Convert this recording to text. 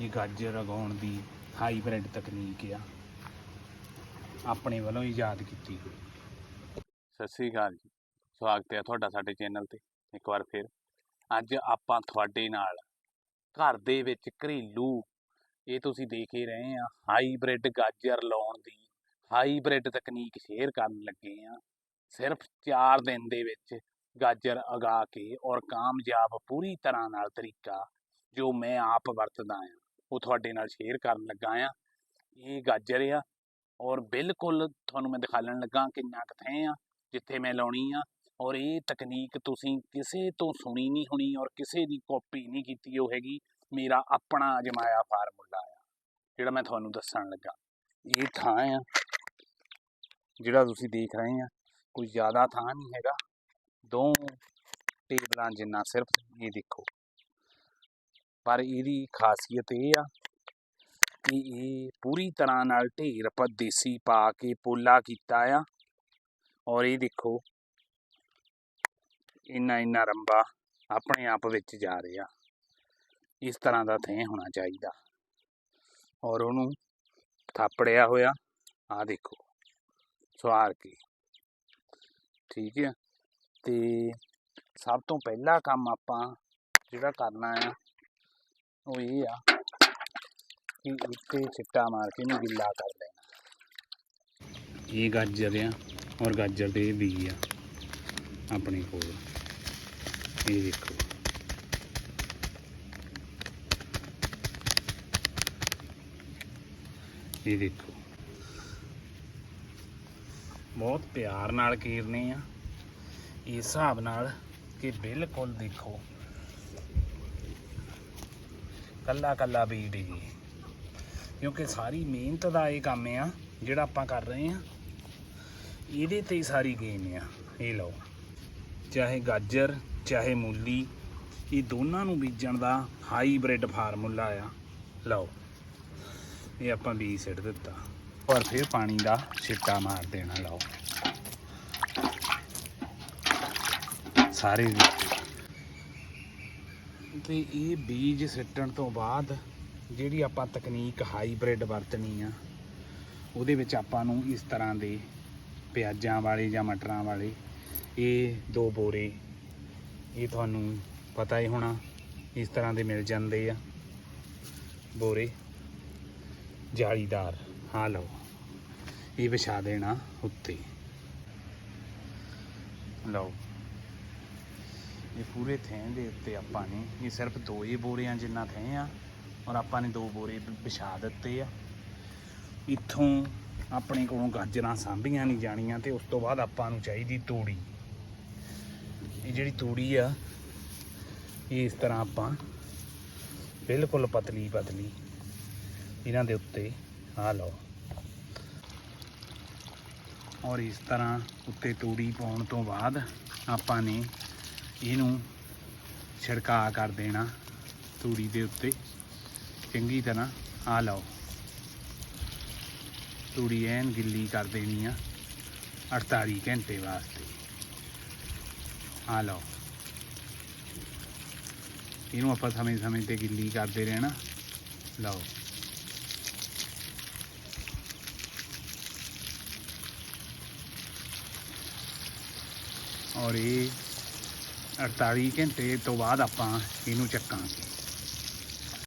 ਇਹ ਗਾਜਰ ਉਗਾਉਣ ਦੀ ਹਾਈਬ੍ਰਿਡ ਤਕਨੀਕ ਆ। ਆਪਣੇ ਵੱਲੋਂ ਯਾਦ ਕੀਤੀ ਹੋਈ ਸਤਿ ਸ੍ਰੀ ਅਕਾਲ ਜੀ। ਸਵਾਗਤ ਹੈ ਤੁਹਾਡਾ ਸਾਡੇ ਚੈਨਲ ਤੇ। ਇੱਕ ਵਾਰ ਫਿਰ ਅੱਜ ਆਪਾਂ ਤੁਹਾਡੇ ਨਾਲ ਘਰ ਦੇ ਵਿੱਚ ਘਰੇਲੂ ਇਹ ਤੁਸੀਂ ਦੇਖ ਹੀ ਰਹੇ ਆ, ਹਾਈਬ੍ਰਿਡ ਗਾਜਰ ਲਾਉਣ ਦੀ ਹਾਈਬ੍ਰਿਡ ਤਕਨੀਕ ਸ਼ੇਅਰ ਕਰਨ ਲੱਗੇ ਆ। ਸਿਰਫ 4 ਦਿਨ ਦੇ ਵਿੱਚ ਗਾਜਰ ਉਗਾ ਕੇ ਔਰ ਕਾਮਯਾਬ ਪੂਰੀ ਤਰ੍ਹਾਂ ਨਾਲ ਤਰੀਕਾ ਜੋ ਮੈਂ ਆਪ ਵਰਤਦਾ ਆ। ਉਹ ਤੁਹਾਡੇ ਨਾਲ ਸ਼ੇਅਰ ਕਰਨ ਲੱਗਾ ਆ। ਇਹ ਗਾਜਰ ਆ ਔਰ ਬਿਲਕੁਲ ਤੁਹਾਨੂੰ ਮੈਂ ਦਿਖਾਉਣ ਲੱਗਾ ਕਿੰਨਾ ਕਿੱਥੇ ਆ, ਜਿੱਥੇ ਮੈਂ ਲਾਉਣੀ ਆ। ਔਰ ਇਹ ਤਕਨੀਕ ਤੁਸੀਂ ਕਿਸੇ ਤੋਂ ਸੁਣੀ ਨਹੀਂ ਹੋਣੀ ਔਰ ਕਿਸੇ ਦੀ ਕਾਪੀ ਨਹੀਂ ਕੀਤੀ ਉਹ ਹੈਗੀ, ਮੇਰਾ ਆਪਣਾ ਅਜਮਾਇਆ ਫਾਰਮੂਲਾ ਆ, ਜਿਹੜਾ ਮੈਂ ਤੁਹਾਨੂੰ ਦੱਸਣ ਲੱਗਾ। ਇਹ ਥਾਂ ਆ, ਜਿਹੜਾ ਤੁਸੀਂ ਦੇਖ ਰਹੇ ਆ, ਕੋਈ ਜ਼ਿਆਦਾ ਥਾਂ ਨਹੀਂ ਹੈਗਾ। ਦੋ ਟੇਬਲਾਂ ਜਿੰਨਾ ਸਿਰਫ, ਇਹ ਦੇਖੋ। ਪਰ ਇਹਦੀ ਖਾਸੀਅਤ ਇਹ ਆ ਕਿ ਇਹ ਪੂਰੀ ਤਰ੍ਹਾਂ ਨਾਲ ਢੇਰ ਆਪਾਂ ਦੇਸੀ ਪਾ ਕੇ ਪੋਲਾ ਕੀਤਾ ਆ। ਔਰ ਇਹ ਦੇਖੋ, ਇੰਨਾ ਇੰਨਾ ਰੰਬਾ ਆਪਣੇ ਆਪ ਵਿੱਚ ਜਾ ਰਿਹਾ। ਇਸ ਤਰ੍ਹਾਂ ਦਾ ਥੈਂ ਹੋਣਾ ਚਾਹੀਦਾ। ਔਰ ਉਹਨੂੰ ਥਾਪੜਿਆ ਹੋਇਆ ਆ ਦੇਖੋ, ਸਵਾਰ ਕੇ। ਠੀਕ ਹੈ? ਤੇ ਸਭ ਤੋਂ ਪਹਿਲਾ ਕੰਮ ਆਪਾਂ ਜਿਹੜਾ ਕਰਨਾ ਆ ਉਹ ਇਹ ਆ ਕਿ ਉੱਤੇ ਸਿੱਟਾ ਮਾਰ ਕੇ ਇਹਨੂੰ ਗਿੱਲਾ ਕਰ ਦੇਣਾ ਇਹ ਗਾਜਰ ਆ ਔਰ ਗਾਜਰ ਦੇ ਬੀਜ ਆ ਆਪਣੇ ਕੋਲ। ਇਹ ਦੇਖੋ। ਇਹ ਦੇਖੋ। ਬਹੁਤ ਪਿਆਰ ਨਾਲ ਕੀਰਨੇ ਆ। ਇਸ ਹਿਸਾਬ ਨਾਲ ਕਿ ਬਿਲਕੁਲ ਦੇਖੋ। ਕੱਲਾ ਕੱਲਾ ਬੀਜ ਜੀ। ਕਿਉਂਕਿ ਸਾਰੀ ਮਿਹਨਤ ਦਾ ਇਹ ਕੰਮ ਆ, ਜਿਹੜਾ ਆਪਾਂ ਕਰ ਰਹੇ ਆ, ਇਹਦੇ ਤੇ ਹੀ ਸਾਰੀ ਗੇਮ ਆ। ਇਹ ਲਓ, ਚਾਹੇ ਗਾਜਰ, ਚਾਹੇ ਮੂਲੀ, ਇਹ ਦੋਨਾਂ ਨੂੰ ਬੀਜਣ ਦਾ ਹਾਈਬ੍ਰਿਡ ਫਾਰਮੂਲਾ ਆ। ਲਓ, ਇਹ ਆਪਾਂ ਬੀਜ ਸਿੱਟ ਦਿੱਤਾ। ਔਰ ਫਿਰ ਪਾਣੀ ਦਾ ਛਿੱਟਾ ਮਾਰ ਦੇਣਾ, ਲਓ। ਸਾਰੇ ਤੇ ਇਹ ਬੀਜ ਸਿੱਟਣ ਤੋਂ ਬਾਅਦ ਜਿਹੜੀ ਆਪਾਂ ਤਕਨੀਕ ਹਾਈਬ੍ਰਿਡ ਵਰਤਣੀ ਆ, ਉਹਦੇ ਵਿੱਚ ਆਪਾਂ ਨੂੰ ਇਸ ਤਰ੍ਹਾਂ ਦੇ ਪਿਆਜ਼ਾਂ ਵਾਲੇ ਜਾਂ ਮਟਰਾਂ ਵਾਲੇ, ਇਹ ਦੋ ਬੋਰੇ, ਇਹ ਤੁਹਾਨੂੰ ਪਤਾ ਹੀ ਹੋਣਾ, ਇਸ ਤਰ੍ਹਾਂ ਦੇ ਮਿਲ ਜਾਂਦੇ ਆ ਬੋਰੇ। ਜਾਲੀਦਾਰ, ਹਾਂ ਲਓ, ਇਹ ਵਿਛਾ ਦੇਣਾ ਉੱਤੇ। ਲਓ। ਇਹ ਪੂਰੇ ਥੈਂ ਦੇ ਉੱਤੇ ਆਪਾਂ ਨੇ, ਇਹ ਸਿਰਫ ਦੋ ਹੀ ਬੋਰਿਆਂ ਜਿੰਨਾ ਥੈਂ ਆ ਔਰ ਆਪਾਂ ਨੇ ਦੋ ਬੋਰੇ ਵਿਛਾ ਦਿੱਤੇ ਆ। ਇੱਥੋਂ ਆਪਣੇ ਕੋਲੋਂ ਗਾਜਰਾਂ ਸਾਂਭੀਆਂ ਨਹੀਂ ਜਾਣੀਆਂ ਤੇ ਉਸ ਤੋਂ ਬਾਅਦ ਆਪਾਂ ਨੂੰ ਚਾਹੀਦੀ ਤੂੜੀ। ਇਹ ਜਿਹੜੀ ਤੂੜੀ ਆ, ਇਹ ਇਸ ਤਰ੍ਹਾਂ ਆਪਾਂ ਬਿਲਕੁਲ ਪਤਲੀ ਪਤਲੀ ਇਹਨਾਂ ਦੇ ਉੱਤੇ ਆ ਲਓ। ਔਰ ਇਸ ਤਰ੍ਹਾਂ ਉੱਤੇ ਤੂੜੀ ਪਾਉਣ ਤੋਂ ਬਾਅਦ ਆਪਾਂ ਨੇ ਇਹਨੂੰ ਛਿੜਕਾ ਕਰ ਦੇਣਾ ਤੂੜੀ ਦੇ ਉੱਤੇ। ਚੰਗੀ ਤਰ੍ਹਾਂ ਆ ਲਓ। ਤੂੜੀ ਐਨ ਗਿੱਲੀ ਕਰ ਦੇਣੀ ਆ 48 ਘੰਟੇ ਵਾਸਤੇ। ਆ ਲਓ। ਇਹਨੂੰ ਆਪਾਂ ਸਮੇਂ ਸਮੇਂ ਤੇ ਗਿੱਲੀ ਕਰਦੇ ਰਹਿਣਾ। ਲਓ। ਔਰ ਇਹ 48 ਘੰਟੇ ਤੋਂ ਬਾਅਦ ਆਪਾਂ ਇਹਨੂੰ ਚੱਕਾਂਗੇ।